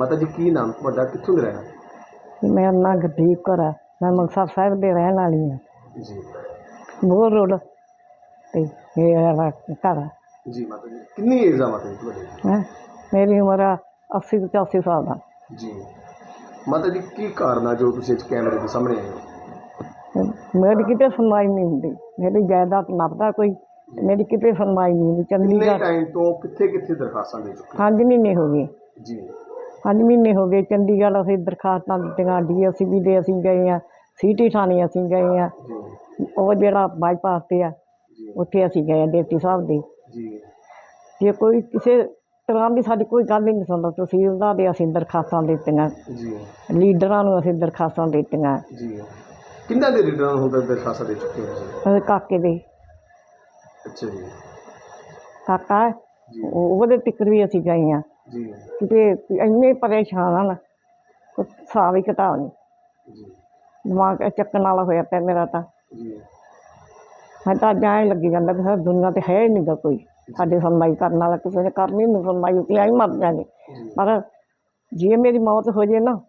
ਮਾਤਾ ਜੀ ਕੀ ਨਾਮ ਤੁਹਾਡਾ? ਕਿੱਥੋਂ ਦੇ ਰਹਿਣਾ ਮੇਰਾ ਨਾਂ ਗੁਰਦੀਪ ਕੌਰ ਹੈ ਮੈਂ ਮੁਕਤਸਰ ਸਾਹਿਬ ਦੇ ਰਹਿਣ ਵਾਲੀ ਹਾਂ ਜੀ। ਮੋਰ ਰੋਡ ਤੇ ਇਹ ਮੇਰਾ ਘਰ ਹੈ ਜੀ ਮਾਤਾ ਜੀ ਕਿੰਨੀ ਏਜ ਆ ਮਾਤਾ ਜੀ ਤੁਹਾਡੀ? ਹੈਂ। ਮੇਰੀ ਉਮਰ ਆ 80 ਤੋਂ 84 ਸਾਲ ਦਾ ਜੀ। ਮਾਤਾ ਜੀ ਕੀ ਕਾਰਨ ਆ ਜੋ ਤੁਸੀਂ ਅੱਜ ਕੈਮਰੇ ਦੇ ਸਾਹਮਣੇ ਆਏ ਹੋ? ਮੇਰੀ ਕਿਤੇ ਸੁਣਵਾਈ ਨਹੀਂ ਹੁੰਦੀ। ਮੇਰੀ ਜਾਇਦਾਦ ਨੱਪਦਾ ਕੋਈ ਤੇ ਮੇਰੀ ਕਿਤੇ ਸੁਣਵਾਈ ਨਹੀਂ ਹੁੰਦੀ। ਕਿੰਨੇ ਚੰਡੀਗੜ੍ਹ ਟਾਈਮ ਤੋਂ ਕਿੱਥੇ ਕਿੱਥੇ ਦਰਖਾਸਤਾਂ ਦੇ ਚੁੱਕੇ? ਪੰਜ ਮਹੀਨੇ ਹੋ ਗਏ। ਜੀ। ਪੰਜ ਮਹੀਨੇ ਹੋ ਗਏ ਚੰਡੀਗੜ੍ਹ ਅਸੀਂ ਦਰਖਾਸਤਾਂ ਦਿੱਤੀਆਂ ਡੀਐਸਸੀ ਦੇ ਅਸੀਂ ਗਏ ਆ ਸਿਟੀ ਥਾਣੇ ਅਸੀਂ ਗਏ ਆ। ਉਹ ਜਿਹੜਾ ਬਾਈਪਾਸ ਤੇ ਆ ਉੱਥੇ ਅਸੀਂ ਗਏ ਡਿਪਟੀ ਸਾਹਿਬ ਦੇ। ਜੀ। ਜੇ ਕੋਈ ਕਿਸੇ ਤਰ੍ਹਾਂ ਦੀ ਸਾਡੀ ਕੋਈ ਗੱਲ ਹੀ ਨਹੀਂ ਸੁਣਦਾ ਤਹਿਸੀਲਦਾਰ ਦੇ ਅਸੀਂ ਦਰਖਾਸਤਾਂ ਦਿੱਤੀਆਂ। ਜੀ। ਲੀਡਰਾਂ ਨੂੰ ਅਸੀਂ ਦਰਖਾਸਤਾਂ ਦਿੱਤੀਆਂ। ਜੀ। ਕਿੰਨਾ ਦੇ ਲੀਡਰਾਂ ਨੂੰ ਤੱਕ ਦਰਖਾਸਤਾਂ ਦੇ ਚੁੱਕੇ ਹੋ ਜੀ ਉਹਦੇ ਕਾਕੇ ਦੇ। ਅੱਛਾ ਜੀ। ਕਾਕਾ ਹੈ, ਉਹ- ਉਹਦੇ ਤਿੱਕਰ ਵੀ ਅਸੀਂ ਗਏ ਆ। ਜੀ। ਕਿਤੇ ਇੰਨੇ ਪਰੇਸ਼ਾਨ ਹਨ ਕੋਈ ਹਿਸਾਬ ਹੀ ਕਿਤਾਬ ਨਹੀਂ। ਜੀ। ਦਿਮਾਗ ਚੱਕਣ ਵਾਲਾ ਹੋਇਆ ਪਿਆ ਮੇਰਾ ਤਾਂ। ਜੀ। ਮੈਂ ਤਾਂ ਅੱਜ ਐਂ ਲੱਗੀ ਜਾਂਦਾ ਵੀ ਸਾਡੀ ਦੁਨੀਆ ਤੇ ਹੈ ਹੀ ਨਹੀਂਗਾ ਕੋਈ। ਸਾਡੇ ਸੁਣਵਾਈ ਕਰਨ ਵਾਲਾ ਕਿਸੇ ਨੇ ਕਰਨੀ ਨਹੀਂ ਸੁਣਵਾਈ ਉੱਤੇ ਆਈ ਮਰ ਜਾਗੇ ਜੀ। ਪਰ ਜੇ ਮੇਰੀ ਮੌਤ ਹੋ ਜੇ ਨਾ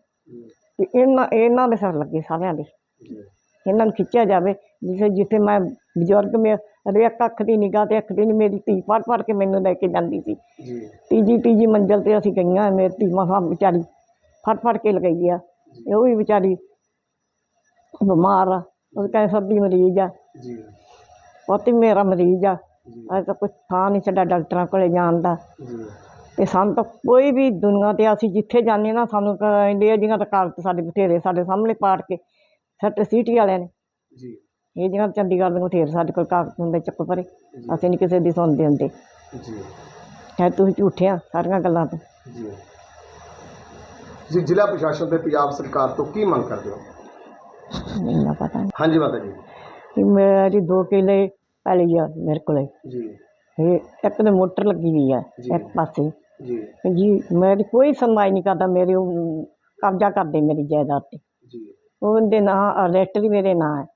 ਤੇ ਇਹਨਾਂ ਇਹਨਾਂ ਦੇ ਸਿਰ ਲੱਗੇ ਸਾਰਿਆਂ ਦੇ। ਜੀ। ਇਹਨਾਂ ਨੂੰ ਖਿੱਚਿਆ ਜਾਵੇ ਜਿਸੇ ਜਿੱਥੇ ਮੈਂ ਬਜ਼ੁਰਗ ਮੇ ਅਰੇ ਇੱਕ ਅੱਖ ਦੀ ਨਿਗਾਹ ਤੇ ਅੱਖ ਦੀ ਨਹੀਂ ਮੇਰੀ ਧੀ ਪੜ ਪੜ ਕੇ ਮੈਨੂੰ ਲੈ ਕੇ ਜਾਂਦੀ ਸੀ। ਜੀ। ਤੀਜੀ ਤੀਜੀ ਮੰਜ਼ਲ ਤੇ ਅਸੀਂ ਗਈਆਂ ਮੇਰੀ ਧੀ ਮਸਾਂ ਵਿਚਾਰੀ ਫੜ ਫੜ ਕੇ ਲਗਾਈ ਆ। ਇਹ ਉਹ ਵੀ ਵਿਚਾਰੀ ਬਿਮਾਰ ਆ ਉਹ ਕੈਂਸਰ ਦੀ ਮਰੀਜ਼ ਆ। ਜੀ। ਪੋਤੀ ਮੇਰਾ ਮਰੀਜ਼ ਆ। ਅਜੇ ਤਾਂ ਕੁਛ ਥਾਂ ਨਹੀਂ ਛੱਡਾ ਡਾਕਟਰਾਂ ਕੋਲੇ ਜਾਣ ਦਾ। ਜੀ। ਤੇ ਸਾਨੂੰ ਤਾਂ ਕੋਈ ਵੀ ਦੁਨੀਆ ਤੇ ਅਸੀਂ ਜਿੱਥੇ ਜਾਂਦੇ ਨਾ ਸਾਨੂੰ ਕਹਿੰਦੇ ਆ ਜਿਹੀਆਂ ਤਾਂ ਕਾਗਜ਼ ਸਾਡੇ ਬਥੇਰੇ ਸਾਡੇ ਸਾਹਮਣੇ ਪਾੜ ਕੇ ਸਾਡੇ ਸਿਟੀ ਵਾਲਿਆਂ ਨੇ। ਜੀ। ਇਹ ਜਿਹੜਾ ਚੰਡੀਗੜ੍ਹ ਦੇ ਬਥੇਰੇ ਸਾਡੇ ਕੋਲ ਕਾਗਜ਼ ਹੁੰਦੇ ਚੱਕ ਪਰੇ ਅਸੀਂ ਨਹੀਂ ਕਿਸੇ ਦੀ ਸੁਣਦੇ ਹੁੰਦੇ। ਜੀ। ਚਾਹੇ ਤੁਸੀਂ ਝੂਠੇ ਆ ਸਾਰੀਆਂ ਗੱਲਾਂ ਤੋਂ। ਜੀ। ਜੀ ਜ਼ਿਲ੍ਹਾ ਪ੍ਰਸ਼ਾਸਨ ਤੇ ਪੰਜਾਬ ਸਰਕਾਰ ਤੋਂ ਕੀ ਮੰਗ ਕਰਦੇ ਹੋ? ਮੈਨੂੰ ਨਾ ਪਤਾ ਹਾਂਜੀ ਮਾਤਾ ਜੀ। ਕਿ ਮੇਰੀ ਦੋ ਕਿਲੇ ਪੈਲੀ ਆ ਮੇਰੇ ਕੋਲੇ। ਜੀ। ਇਹ ਇੱਕ ਤੇ ਮੋਟਰ ਲੱਗੀ ਹੋਈ ਆ। ਇੱਕ ਪਾਸੇ। ਜੀ। ਜੀ ਮੇਰੀ ਕੋਈ ਸੁਣਵਾਈ ਨਹੀਂ ਕਰਦਾ ਮੇਰੇ ਉਹ ਕਬਜ਼ਾ ਕਰਦੇ ਮੇਰੀ ਜਾਇਦਾਦ ਤੇ। ਜੀ। ਉਹਦੇ ਨਾਂ ਰਜਿਸਟਰੀ ਮੇਰੇ ਨਾਂ ਹੈ।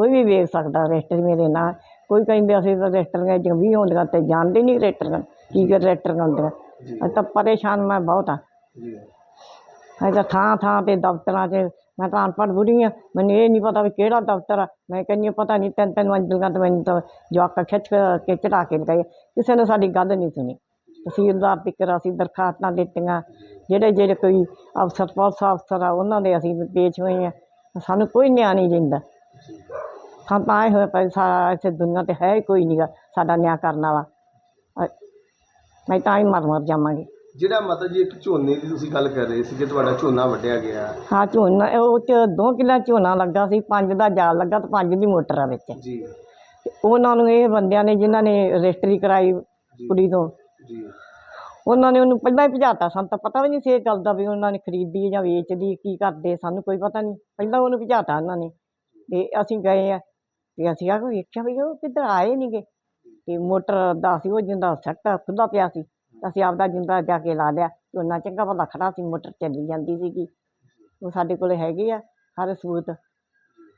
ਕੋਈ ਵੀ ਵੇਖ ਸਕਦਾ ਰਜਿਸਟਰੀ ਮੇਰੇ ਨਾਂ ਕੋਈ ਕਹਿੰਦੇ ਅਸੀਂ ਤਾਂ ਰਜਿਸਟਰੀਆਂ ਜੰਮੀ ਹੁੰਦੀਆਂ ਤੇ ਜਾਣਦੇ ਨਹੀਂ ਰਜਿਸਟਰੀਆਂ ਕੀ ਕਰ ਰਜਿਸਟਰੀਆਂ ਹੁੰਦੀਆਂ। ਅਸੀਂ ਤਾਂ ਪਰੇਸ਼ਾਨ ਮੈਂ ਬਹੁਤ ਆ। ਜੀ। ਅਸੀਂ ਤਾਂ ਥਾਂ ਥਾਂ ਤੇ ਦਫ਼ਤਰਾਂ 'ਚ ਮੈਂ ਤਾਂ ਅਨਪੜ੍ਹ ਬੁੜੀ ਆ। ਮੈਨੂੰ ਇਹ ਨਹੀਂ ਪਤਾ ਵੀ ਕਿਹੜਾ ਦਫ਼ਤਰ ਆ। ਮੈਂ ਕਹਿੰਦੀ ਹਾਂ ਪਤਾ ਨਹੀਂ ਤਿੰਨ ਤਿੰਨ ਮੰਜ਼ਿਲਾਂ ਤੇ ਮੈਨੂੰ ਤਾਂ ਜਵਾਕਾਂ ਖਿੱਚ ਕੇ ਚੜਾ ਕੇ ਲਗਾਏ ਕਿਸੇ ਨੇ ਸਾਡੀ ਗੱਲ ਨਹੀਂ ਸੁਣੀ। ਤਹਿਸੀਲਦਾਰ ਤੀਕਰ ਅਸੀਂ ਦਰਖਾਸਤਾਂ ਦਿੱਤੀਆਂ। ਜਿਹੜੇ ਜਿਹੜੇ ਕੋਈ ਅਫਸਰ ਪੁਲਿਸ ਅਫਸਰ ਆ ਉਹਨਾਂ ਦੇ ਅਸੀਂ ਪੇਸ਼ ਹੋਏ ਆ। ਸਾਨੂੰ ਕੋਈ ਨਿਆਂ ਨਹੀਂ ਦਿੰਦਾ। ਸਾਨੂੰ ਤਾਂ ਹੋਏ ਪਏ ਸਾਰਾ ਇੱਥੇ ਦੁਨੀਆ ਤੇ ਹੈ ਹੀ ਕੋਈ ਨਹੀਂਗਾ ਸਾਡਾ ਨਿਆਂ ਕਰਨ ਵਾਲਾ। ਅ- ਮੈਂ ਤਾਂ ਹੀ ਮਰ ਮਰ ਜਾਵਾਂਗੀ। ਜਿਹੜਾ ਮਾਤਾ ਜੀ ਇੱਕ ਝੋਨੇ ਦੀ ਤੁਸੀਂ ਗੱਲ ਕਰ ਰਹੇ ਸੀ ਜੇ ਤੁਹਾਡਾ ਝੋਨਾ ਵੱਢਿਆ ਗਿਆ। ਹਾਂ ਝੋਨਾ ਉਹ ਚ ਦੋ ਕਿੱਲਾ ਝੋਨਾ ਲੱਗਾ ਸੀ ਪੰਜ ਦਾ ਜਾਲ ਲੱਗਾ ਤੇ ਪੰਜ ਦੀ ਮੋਟਰ ਆ ਵਿੱਚ। ਜੀ। ਤੇ ਉਹਨਾਂ ਨੂੰ ਇਹ ਬੰਦਿਆਂ ਨੇ ਜਿਨ੍ਹਾਂ ਨੇ ਰਜਿਸਟਰੀ ਕਰਾਈ ਕੁੜੀ ਤੋਂ ਜੀ। ਉਹਨਾਂ ਨੇ ਉਹਨੂੰ ਪਹਿਲਾਂ ਹੀ ਭਜਾਤਾ ਸਾਨੂੰ ਤਾਂ ਪਤਾ ਵੀ ਨਹੀਂ ਸੀ ਇਹ ਗੱਲ ਦਾ ਵੀ ਉਹਨਾਂ ਨੇ ਖਰੀਦੀ ਹੈ ਜਾਂ ਵੇਚਦੀ ਹੈ, ਕੀ ਕਰਦੇ ਸਾਨੂੰ ਕੋਈ ਪਤਾ ਨਹੀਂ। ਪਹਿਲਾਂ ਉਹਨੂੰ ਭਜਾਤਾ ਉਹਨਾਂ ਨੇ। ਤੇ ਅਸੀਂ ਗਏ ਆ ਤੇ ਅਸੀਂ ਆ ਕੇ ਵੇਖਿਆ ਵੀ ਉਹ ਕਿੱਧਰ ਆਏ ਨਹੀਂਗੇ ਤੇ ਮੋਟਰ ਦਾ ਸੀ, ਉਹ ਜਿੰਦਾ ਸੱਟਾ ਖੁੱਲਾ ਪਿਆ ਸੀ। ਅਸੀਂ ਆਪਦਾ ਜਿੰਦਾ ਜਾ ਕੇ ਲਾ ਲਿਆ ਝੋਨਾ ਚੰਗਾ ਭਲਾ ਖੜਾ ਸੀ, ਮੋਟਰ ਚੱਲੀ ਜਾਂਦੀ ਸੀਗੀ। ਉਹ ਸਾਡੇ ਕੋਲੇ ਹੈਗੇ ਆ ਸਾਰੇ ਸਬੂਤ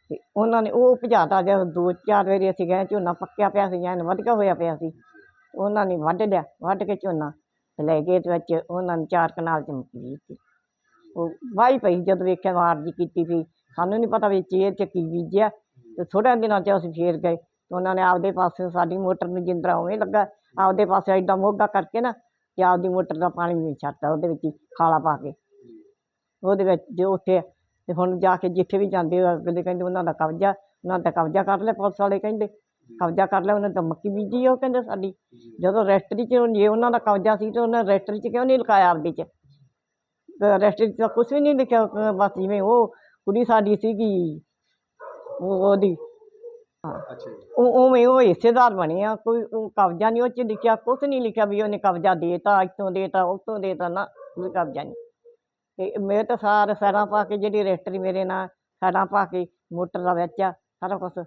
ਤੇ ਉਹਨਾਂ ਨੇ ਉਹ ਭਜਾਤਾ ਜਦ ਦੋ ਚਾਰ ਵਾਰੀ ਅਸੀਂ ਗਏ ਝੋਨਾ ਪੱਕਿਆ ਪਿਆ ਸੀ ਐਨ ਵਧੀਆ ਹੋਇਆ ਪਿਆ ਸੀ। ਉਹਨਾਂ ਨੇ ਵੱਢ ਲਿਆ, ਵੱਢ ਕੇ ਝੋਨਾ ਤੇ ਲੈ ਗਏ ਤੇ ਵਿੱਚ ਉਹਨਾਂ ਨੇ ਚਾਰ ਕਨਾਲ ਚ ਮੁੱਕੀ ਦਿੱਤੀ। ਉਹ ਵਾਹੀ ਪਈ ਜਦ ਵੇਖਿਆ ਵਾਰ ਜੀ ਕੀਤੀ ਸੀ। ਸਾਨੂੰ ਨਹੀਂ ਪਤਾ ਵੀ ਚੇਰ ਚ ਕੀ ਬੀਜਿਆ। ਤੇ ਥੋੜ੍ਹੇ ਦਿਨਾਂ ਚ ਅਸੀਂ ਫੇਰ ਗਏ ਤੇ ਉਹਨਾਂ ਨੇ ਆਪਦੇ ਪਾਸੇ ਸਾਡੀ ਮੋਟਰ ਨੂੰ ਜਿੰਦਰਾ ਉਵੇਂ ਲੱਗਾ, ਆਪਦੇ ਪਾਸੇ ਐਡਾ ਮੋਗਾ ਕਰਕੇ ਨਾ ਤੇ ਆਪਦੀ ਮੋਟਰ ਦਾ ਪਾਣੀ ਵੀ ਛੱਡਤਾ ਉਹਦੇ ਵਿੱਚ ਹੀ ਖਾਲਾ ਪਾ ਕੇ। ਉਹਦੇ ਵਿੱਚ ਜੋ ਉੱਥੇ ਤੇ ਹੁਣ ਜਾ ਕੇ ਜਿੱਥੇ ਵੀ ਜਾਂਦੇ ਹੋ ਅਗਲੇ ਕਹਿੰਦੇ ਉਹਨਾਂ ਦਾ ਕਬਜ਼ਾ, ਉਹਨਾਂ ਦਾ ਕਬਜ਼ਾ ਕਰ ਲਿਆ ਪੁਲਿਸ ਵਾਲੇ ਕਹਿੰਦੇ। ਕਬਜ਼ਾ ਕਰ ਲਿਆ, ਉਹਨਾਂ ਤਾਂ ਮੱਕੀ ਬੀਜੀ ਉਹ ਕਹਿੰਦੇ ਸਾਡੀ। ਜਦੋਂ ਰਜਿਸਟਰੀ 'ਚ ਜੇ ਉਹਨਾਂ ਦਾ ਕਬਜ਼ਾ ਸੀ ਤੇ ਉਹਨਾਂ ਰਜਿਸਟਰੀ 'ਚ ਕਿਉਂ ਨਹੀਂ ਲਿਖਾਇਆ ਆਪਦੀ 'ਚ? ਤੇ ਰਜਿਸਟਰੀ 'ਚ ਤਾਂ ਕੁਝ ਵੀ ਨਹੀਂ ਲਿਖਿਆ, ਬਸ ਜਿਵੇਂ ਉਹ ਕੁੜੀ ਸਾਡੀ ਸੀਗੀ ਉਹ ਉਹਦੀ। ਅੱਛਾ ਜੀ। ਉਹ ਉਵੇਂ ਉਹ ਹਿੱਸੇਦਾਰ ਬਣੇ ਆ ਕੋਈ ਉਹ ਕਬਜ਼ਾ ਨਹੀਂ ਉਹ 'ਚ ਲਿਖਿਆ ਕੁਝ ਨਹੀਂ ਲਿਖਿਆ ਵੀ ਉਹਨੇ ਕਬਜ਼ਾ ਦੇਤਾ ਇੱਥੋਂ ਦੇਤਾ ਉੱਥੋਂ ਦੇਤਾ ਨਾ ਕੋਈ ਕਬਜ਼ਾ ਨਹੀਂ। ਤੇ ਮੇਰੇ ਤਾਂ ਸਾਰੇ ਸਾਰਾ ਪਾ ਕੇ ਜਿਹੜੀ ਰਜਿਸਟਰੀ ਮੇਰੇ ਨਾਲ ਸਾਰਾ ਪਾ ਕੇ ਮੋਟਰ ਦਾ ਵਿੱਚ ਆ ਸਾਰਾ ਕੁਛ।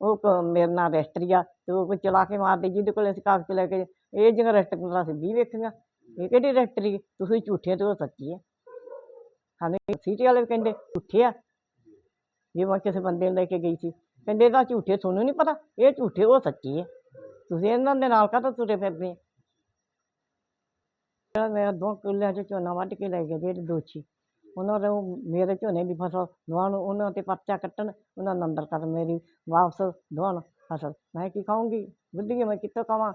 ਉਹ ਕ- ਮੇਰੇ ਨਾਲ ਰਜਿਸਟਰੀ ਆ ਤੇ ਉਹ ਕੋਈ ਚਲਾ ਕੇ ਮਾਰਦੇ ਜਿਹਦੇ ਕੋਲ ਅਸੀਂ ਕਾਗਜ਼ ਲੈ ਕੇ ਇਹ ਜਿਹੜਾ ਰਜਿਸਟਰੀ ਅਸੀਂ ਵੀ ਵੇਖੀਆਂ। ਇਹ ਕਿਹੜੀ ਰਜਿਸਟਰੀ? ਤੁਸੀਂ ਝੂਠੇ ਤੇ ਉਹ ਸੱਚੀ ਹੈ ਸਾਨੂੰ ਸਿਟੀ ਵਾਲੇ ਵੀ ਕਹਿੰਦੇ ਝੂਠੇ ਆ। ਜੇ ਮੈਂ ਕਿਸੇ ਬੰਦੇ ਨੂੰ ਲੈ ਕੇ ਗਈ ਸੀ ਕਹਿੰਦੇ ਇਹ ਤਾਂ ਝੂਠੇ ਤੁਹਾਨੂੰ ਨਹੀਂ ਪਤਾ ਇਹ ਝੂਠੇ ਉਹ ਸੱਚੀ ਹੈ ਤੁਸੀਂ ਇਹਨਾਂ ਦੇ ਨਾਲ ਕਾਹਤੋਂ ਤੁਰੇ ਫਿਰਦੇ ਆ ਜਿਹੜਾ ਮੇਰਾ ਦੋ ਕਿੱਲਿਆਂ 'ਚ ਝੋਨਾ ਵੱਢ ਕੇ ਲੈ ਗਏ ਜਿਹੜੇ ਦੋਸ਼ੀ ਉਹਨਾਂ ਦੇ ਉਹ ਮੇਰੇ ਝੋਨੇ ਦੀ ਫਸਲ ਦਵਾਉਣ ਉਹਨਾਂ ਤੇ ਪਰਚਾ ਕੱਟਣ ਉਹਨਾਂ ਨੂੰ ਅੰਦਰ ਕਰਨ ਮੇਰੀ ਵਾਪਸ ਦਵਾਉਣ ਫਸਲ। ਮੈਂ ਕੀ ਖਾਊਂਗੀ? ਬੁੱਢੀ ਮੈਂ ਕਿੱਥੋਂ ਖਾਵਾਂ?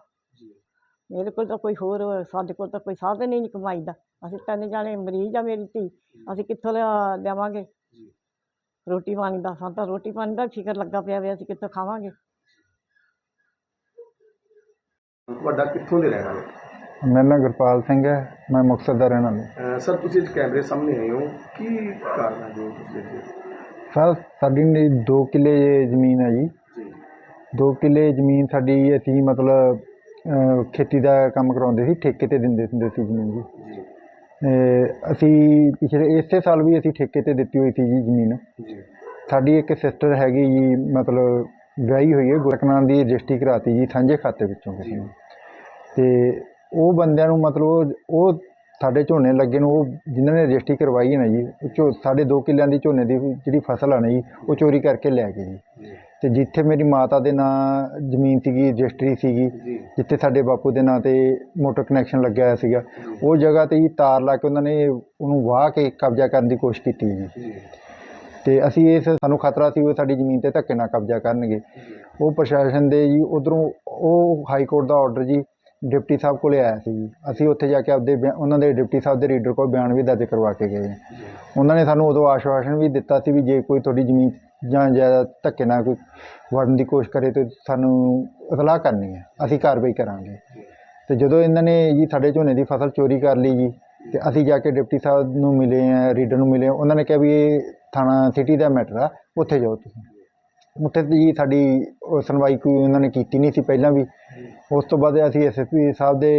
ਮੇਰੇ ਕੋਲ ਤਾਂ ਕੋਈ ਹੋਰ ਸਾਡੇ ਕੋਲ ਤਾਂ ਕੋਈ ਸਾਧਨ ਹੀ ਨਹੀਂ ਕਮਾਈ ਦਾ। ਅਸੀਂ ਤਿੰਨ ਜਾਣੇ ਮਰੀਜ਼ ਆ ਮੇਰੀ ਧੀ। ਅਸੀਂ ਕਿੱਥੋਂ ਲਿਆ ਲਿਆਵਾਂਗੇ? ਰੋਟੀ ਪਾਣੀ ਦਾ ਸਾਨੂੰ ਤਾਂ ਰੋਟੀ ਪਾਣੀ ਦਾ ਫਿਕਰ ਲੱਗਾ ਪਿਆ ਵੀ ਅਸੀਂ ਕਿੱਥੋਂ ਖਾਵਾਂਗੇ। ਤੁਹਾਡਾ ਕਿੱਥੋਂ ਦੇ ਰਹਿਣ ਵਾਲੇ? ਮੇਰਾ ਨਾਮ ਗੁਰਪਾਲ ਸਿੰਘ ਹੈ ਮੈਂ ਮੁਕਤਸਰ ਦਾ ਰਹਿਣ ਵਾਲਾ। ਅਹ ਸਰ ਤੁਸੀਂ ਅੱਜ ਕੈਮਰੇ ਸਾਹਮਣੇ ਆਏ ਹੋ। ਕੀ ਕਾਰਨ ਹੈ ਜੋ ਤੁਸੀਂ ਇੱਥੇ? ਸਰ ਸਾਡੀ ਨੀ ਦੋ ਕਿੱਲੇ ਜ਼ਮੀਨ ਹੈ ਜੀ। ਜੀ। ਦੋ ਕਿੱਲੇ ਜ਼ਮੀਨ ਸਾਡੀ ਅਸੀਂ ਮਤਲਬ ਅਹ, ਖੇਤੀ ਦਾ ਕੰਮ ਕਰਾਉਂਦੇ ਸੀ ਠੇਕੇ ਤੇ ਦਿੰਦੇ ਹੁੰਦੇ ਸੀ ਜ਼ਮੀਨ ਜੀ। ਅਸੀਂ ਪਿਛਲੇ ਇਸੇ ਸਾਲ ਵੀ ਅਸੀਂ ਠੇਕੇ ਤੇ ਦਿੱਤੀ ਹੋਈ ਸੀ ਜੀ ਜ਼ਮੀਨ। ਜੀ। ਸਾਡੀ ਇੱਕ ਸਿਸਟਰ ਹੈਗੀ ਜੀ ਮਤਲਬ ਵਿਆਹੀ ਹੋਈ ਹੈ ਗੁਰਕਨਾਮ ਦੀ ਰਜਿਸਟਰੀ ਕਰਾਤੀ ਜੀ ਸਾਂਝੇ ਖਾਤੇ ਵਿੱਚੋਂ ਕਿਸੇ ਨੇ। ਤੇ ਉਹ ਬੰਦਿਆਂ ਨੂੰ ਮਤਲਬ ਉਹ- ਉਹ ਸਾਡੇ ਝੋਨੇ ਲੱਗੇ ਨੂੰ ਉਹ ਜਿਨ੍ਹਾਂ ਨੇ ਰਜਿਸਟਰੀ ਕਰਵਾਈ ਹੈ ਨਾ ਜੀ ਉਹ ਝੋ ਸਾਡੇ ਦੋ ਕਿੱਲਿਆਂ ਦੀ ਝੋਨੇ ਦੀ ਜਿਹੜੀ ਫਸਲ ਆ ਨਾ ਜੀ ਉਹ ਚੋਰੀ ਕਰਕੇ ਲੈ ਗਏ ਜੀ। ਤੇ ਜਿੱਥੇ ਮੇਰੀ ਮਾਤਾ ਦੇ ਨਾਂ ਜ਼ਮੀਨ ਸੀਗੀ ਰਜਿਸਟਰੀ ਸੀਗੀ ਜਿੱਥੇ ਸਾਡੇ ਬਾਪੂ ਦੇ ਨਾਂ ਤੇ ਮੋਟਰ ਕਨੈਕਸ਼ਨ ਲੱਗਿਆ ਹੋਇਆ ਸੀਗਾ। ਉਹ ਜਗ੍ਹਾ ਤੇ ਜੀ ਤਾਰ ਲਾ ਕੇ ਉਹਨਾਂ ਨੇ ਉਹਨੂੰ ਵਾਹ ਕੇ ਕਬਜ਼ਾ ਕਰਨ ਦੀ ਕੋਸ਼ਿਸ਼ ਕੀਤੀ ਜੀ। ਤੇ ਅਸੀਂ ਇਸ ਸਾਨੂੰ ਖਤਰਾ ਸੀ ਉਹ ਸਾਡੀ ਜ਼ਮੀਨ ਤੇ ਧੱਕੇ ਨਾਲ ਕਬਜ਼ਾ ਕਰਨਗੇ। ਉਹ ਪ੍ਰਸ਼ਾਸਨ ਦੇ ਜੀ ਉਧਰੋਂ ਉਹ ਹਾਈ ਕੋਰਟ ਦਾ ਆਰਡਰ ਜੀ ਡਿਪਟੀ ਸਾਹਿਬ ਕੋਲੇ ਆਇਆ ਸੀ ਜੀ। ਅਸੀਂ ਉੱਥੇ ਜਾ ਕੇ ਆਪਦੇ ਬਿਆ- ਉਹਨਾਂ ਦੇ ਡਿਪਟੀ ਸਾਹਿਬ ਦੇ ਰੀਡਰ ਕੋਲ ਬਿਆਨ ਵੀ ਦਰਜ ਕਰਵਾ ਕੇ ਗਏ। ਉਹਨਾਂ ਨੇ ਸਾਨੂੰ ਉਦੋਂ ਆਸ਼ਵਾਸਨ ਵੀ ਦਿੱਤਾ ਸੀ ਵੀ ਜੇ ਕੋਈ ਤੁਹਾਡੀ ਜ਼ਮੀਨ ਜਾਂ ਜ਼ਿਆਦਾ ਧੱਕੇ ਨਾਲ ਕੋਈ ਵੜਨ ਦੀ ਕੋਸ਼ਿਸ਼ ਕਰੇ ਤਾਂ ਸਾਨੂੰ ਇਤਲਾਹ ਕਰਨੀ ਹੈ। ਅਸੀਂ ਕਾਰਵਾਈ ਕਰਾਂਗੇ। ਅਤੇ ਜਦੋਂ ਇਹਨਾਂ ਨੇ ਜੀ ਸਾਡੇ ਝੋਨੇ ਦੀ ਫਸਲ ਚੋਰੀ ਕਰ ਲਈ ਜੀ ਅਤੇ ਅਸੀਂ ਜਾ ਕੇ ਡਿਪਟੀ ਸਾਹਿਬ ਨੂੰ ਮਿਲੇ ਆ, ਰੀਡਰ ਨੂੰ ਮਿਲੇ ਉਹਨਾਂ ਨੇ ਕਿਹਾ ਵੀ ਇਹ ਥਾਣਾ ਸਿਟੀ ਦਾ ਮੈਟਰ ਆ, ਉੱਥੇ ਜਾਓ ਤੁਸੀਂ। ਉੱਥੇ ਜੀ ਸਾਡੀ ਸੁਣਵਾਈ ਕੋਈ ਉਹਨਾਂ ਨੇ ਕੀਤੀ ਨਹੀਂ ਸੀ ਪਹਿਲਾਂ ਵੀ। ਉਸ ਤੋਂ ਬਾਅਦ ਅਸੀਂ ਐਸਐਸਪੀ ਸਾਹਿਬ ਦੇ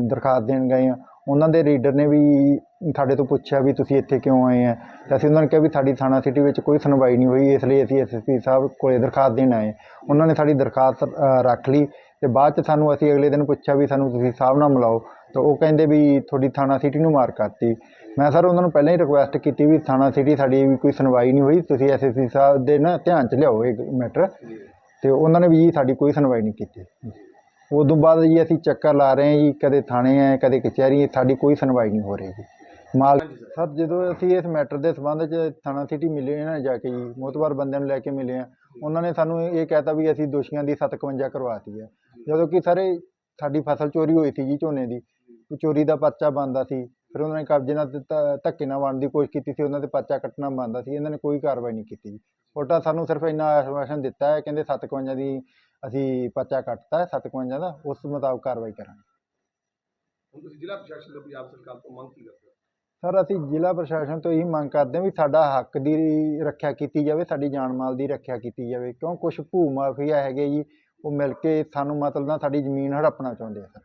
ਦਰਖਾਸਤ ਦੇਣ ਗਏ ਹਾਂ ਉਹਨਾਂ ਦੇ ਰੀਡਰ ਨੇ ਵੀ ਸਾਡੇ ਤੋਂ ਪੁੱਛਿਆ ਵੀ ਤੁਸੀਂ ਇੱਥੇ ਕਿਉਂ ਆਏ ਆ? ਤੇ ਅਸੀਂ ਉਹਨਾਂ ਨੂੰ ਕਿਹਾ ਵੀ ਸਾਡੀ ਥਾਣਾ ਸਿਟੀ ਵਿੱਚ ਕੋਈ ਸੁਣਵਾਈ ਨਹੀਂ ਹੋਈ, ਇਸ ਲਈ ਅਸੀਂ ਐਸਐਸਪੀ ਸਾਹਿਬ ਕੋਲੇ ਦਰਖਾਸਤ ਦੇਣ ਆਏ। ਉਹਨਾਂ ਨੇ ਸਾਡੀ ਦਰਖਾਸਤ ਰੱਖ ਲਈ ਤੇ ਬਾਅਦ ਚ ਸਾਨੂੰ ਅਸੀਂ ਅਗਲੇ ਦਿਨ ਪੁੱਛਿਆ ਵੀ ਸਾਨੂੰ ਤੁਸੀਂ ਸਾਹਿਬ ਨਾਲ ਮਿਲਾਓ। ਤਾਂ ਉਹ ਕਹਿੰਦੇ ਵੀ ਤੁਹਾਡੀ ਥਾਣਾ ਸਿਟੀ ਨੂੰ ਮਾਰ ਕਰਤੀ। ਮੈਂ ਸਰ ਉਹਨਾਂ ਨੂੰ ਪਹਿਲਾਂ ਹੀ ਰਿਕੁਐਸਟ ਕੀਤੀ ਵੀ ਥਾਣਾ ਸਿਟੀ ਸਾਡੀ ਵੀ ਕੋਈ ਸੁਣਵਾਈ ਨਹੀਂ ਹੋਈ, ਤੁਸੀਂ ਐਸਐਸਪੀ ਸਾਹਿਬ ਦੇ ਨਾ ਧਿਆਨ ਚ ਲਿਆਓ ਇਹ ਮੈਟਰ ਤੇ ਉਹਨਾਂ ਨੇ ਵੀ ਜੀ ਸਾਡੀ ਕੋਈ ਸੁਣਵਾਈ ਨਹੀਂ ਕੀਤੀ। ਉਦੋਂ ਬਾਅਦ ਜੀ ਅਸੀਂ ਚੱਕਰ ਲਾ ਰਹੇ ਹਾਂ ਜੀ ਕਦੇ ਥਾਣੇ ਆ ਕਦੇ ਕਚਹਿਰੀ ਸਾਡੀ ਕੋਈ ਸੁਣਵਾਈ ਨਹੀਂ ਹੋ ਰਹੀ ਜੀ। ਮਾਲ ਸਰ। ਜਦੋਂ ਅਸੀਂ ਇਸ ਮੈਟਰ ਦੇ ਸੰਬੰਧ 'ਚ ਥਾਣਾ ਸਿਟੀ ਮਿਲੇ ਨਾ ਜਾ ਕੇ ਜੀ ਮੋਤਬਾਰ ਬੰਦਿਆਂ ਨੂੰ ਲੈ ਕੇ ਮਿਲੇ ਆ ਉਹਨਾਂ ਨੇ ਸਾਨੂੰ ਇਹ ਕਹਿਤਾ ਵੀ ਅਸੀਂ ਦੋਸ਼ੀਆਂ ਦੀ 57 ਕਰਵਾਤੀ ਹੈ ਜਦੋਂ ਕਿ ਸਾਰੇ ਸਾਡੀ ਫਸਲ ਚੋਰੀ ਹੋਈ ਸੀ ਜੀ ਝੋਨੇ ਦੀ ਉਹ ਚੋਰੀ ਦਾ ਪਰਚਾ ਬਣਦਾ ਸੀ ਫਿਰ ਉਹਨਾਂ ਨੇ ਕਬਜ਼ੇ ਨਾਲ ਦਿੱਤਾ ਧੱਕੇ ਨਾਲ ਵੰਡਣ ਦੀ ਕੋਸ਼ਿਸ਼ ਕੀਤੀ ਸੀ ਉਹਨਾਂ ਤੇ ਪਰਚਾ ਕੱਟਣਾ ਬਣਦਾ ਸੀ ਇਹਨਾਂ ਨੇ ਕੋਈ ਕਾਰਵਾਈ ਨਹੀਂ ਕੀਤੀ ਜੀ। ਉਲਟਾ ਸਾਨੂੰ ਸਿਰਫ ਇੰਨਾ ਆਸ਼ਵਾਸਨ ਦਿੱਤਾ ਹੈ ਕਹਿੰਦੇ 57 ਦੀ ਅਸੀਂ ਪਰਚਾ ਕੱਟਤਾ ਹੈ 57 ਦਾ ਉਸ ਮੁਤਾਬਕ ਕਾਰਵਾਈ ਕਰਾਂਗੇ। ਹੁਣ ਤੁਸੀਂ ਜ਼ਿਲ੍ਹਾ ਪ੍ਰਸ਼ਾਸਨ ਤੋਂ ਪੰਜਾਬ ਸਰਕਾਰ ਤੋਂ ਮੰਗ ਕੀ ਕਰਦੇ ਹੋ? ਸਰ ਅਸੀਂ ਜ਼ਿਲ੍ਹਾ ਪ੍ਰਸ਼ਾਸਨ ਤੋਂ ਇਹੀ ਮੰਗ ਕਰਦੇ ਹਾਂ ਵੀ ਸਾਡਾ ਹੱਕ ਦੀ ਰੱਖਿਆ ਕੀਤੀ ਜਾਵੇ ਸਾਡੀ ਜਾਨ ਮਾਲ ਦੀ ਰੱਖਿਆ ਕੀਤੀ ਜਾਵੇ। ਕਿਉਂ? ਕੁਝ ਭੂ ਮਾਫੀਆ ਹੈਗੇ ਜੀ ਉਹ ਮਿਲ ਕੇ ਸਾਨੂੰ ਮਤਲਬ ਨਾ ਸਾਡੀ ਜ਼ਮੀਨ ਹੜੱਪਣਾ ਚਾਹੁੰਦੇ ਆ ਸਰ।